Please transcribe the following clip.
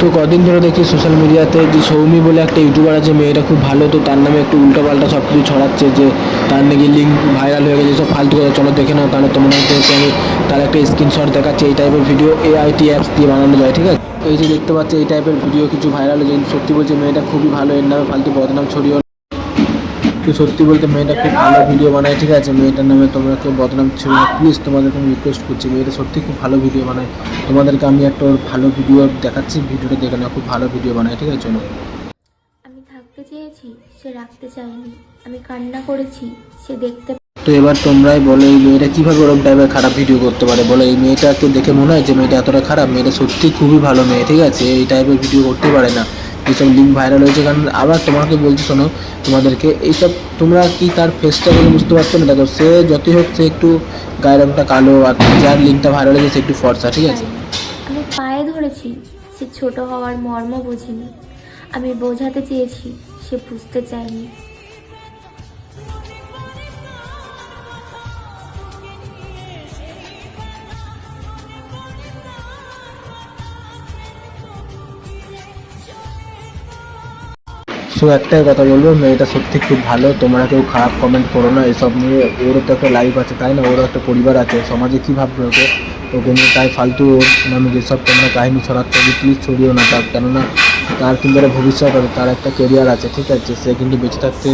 তো কদিন ধরে দেখি সোশ্যাল মিডিয়াতে যে সৌমি বলে একটা ইউটিউবার আছে, মেয়েটা খুব ভালো, তো তার নামে একটু উল্টোপাল্টা সব কিছু ছড়াচ্ছে যে তার নাকি লিঙ্ক ভাইরাল হয়ে গেছে, সব ফালতু কথা। চলো দেখে নাও তাহলে হচ্ছে আমি তার একটা স্ক্রিনশট দেখাচ্ছে, এই টাইপের ভিডিও এআইটি অ্যাপস দিয়ে বানানো যায়, ঠিক আছে? এই যে দেখতে পাচ্ছি, এই টাইপের ভিডিও কিছু ভাইরাল হয়েছে সত্যি বলছে, মেয়েটা খুবই ভালো, এর নামে ফালতু বদনাম ছড়িয়ে তো সত্যি বলতে মেয়েটা খুব ভালো ভিডিও বানায় ঠিক আছে? মেয়েটার নামে তোমরা কেউ বদনাম ছিল না। প্লিজ তোমাদেরকে আমি রিকোয়েস্ট করছি মেয়েটা সত্যি খুব ভালো ভিডিও বানায়। তোমাদেরকে আমি একটা ওর ভালো ভিডিও দেখাচ্ছি ভিডিওটা দেখে নাও খুব ভালো ভিডিও বানায় ঠিক আছে? চলো। আমি থাকতে চেয়েছি সে রাখতে চায়নি। আমি কান্না করেছি সে দেখতে তো এবার তোমরাই বলো এই মেয়েটা কীভাবে ওরকম টাইপের খারাপ ভিডিও করতে পারে? বলো এই মেয়েটাকে দেখে মনে হয় যে মেয়েটা এতটা খারাপ? মেয়েটা সত্যি খুবই ভালো মেয়ে ঠিক আছে? এই টাইপের ভিডিও করতে পারে না। এইসব লিঙ্ক ভাইরাল হয়েছে। কারণ আবার তোমাকে বলছি, শোনো, তোমাদেরকে এইসব তোমরা কি তার ফেসটা বলে বুঝতে পারছ না? দেখো, সে যতই হোক, সে একটু গায়ের রংটা কালো আর যার লিঙ্কটা ভাইরাল হয়েছে, সে একটু ফর্সা, ঠিক আছে? আমি পায়ে ধরেছি, সে ছোট হওয়ার মর্ম বুঝিনি। আমি বোঝাতে চেয়েছি, সে বুঝতে চায়নি। সো একটাই কথা বলব, মেয়েটা সত্যি খুব ভালো, তোমরা কেউ খারাপ কমেন্ট করো না, এসব নিয়ে ওরও তো একটা লাইফ আছে, তাই না? ওরও একটা পরিবার আছে, সমাজে কী ভাববে ওকে? ওকে নিয়ে তাই ফালতু ওর নামে যেসব তোমরা কাহিনী ছড়াচ্ছ প্লিজ ছড়িও না তার, কেননা তার কিন্তু ভবিষ্যৎ আছে, তার একটা কেরিয়ার আছে, ঠিক আছে? সে কিন্তু বেঁচে থাকতে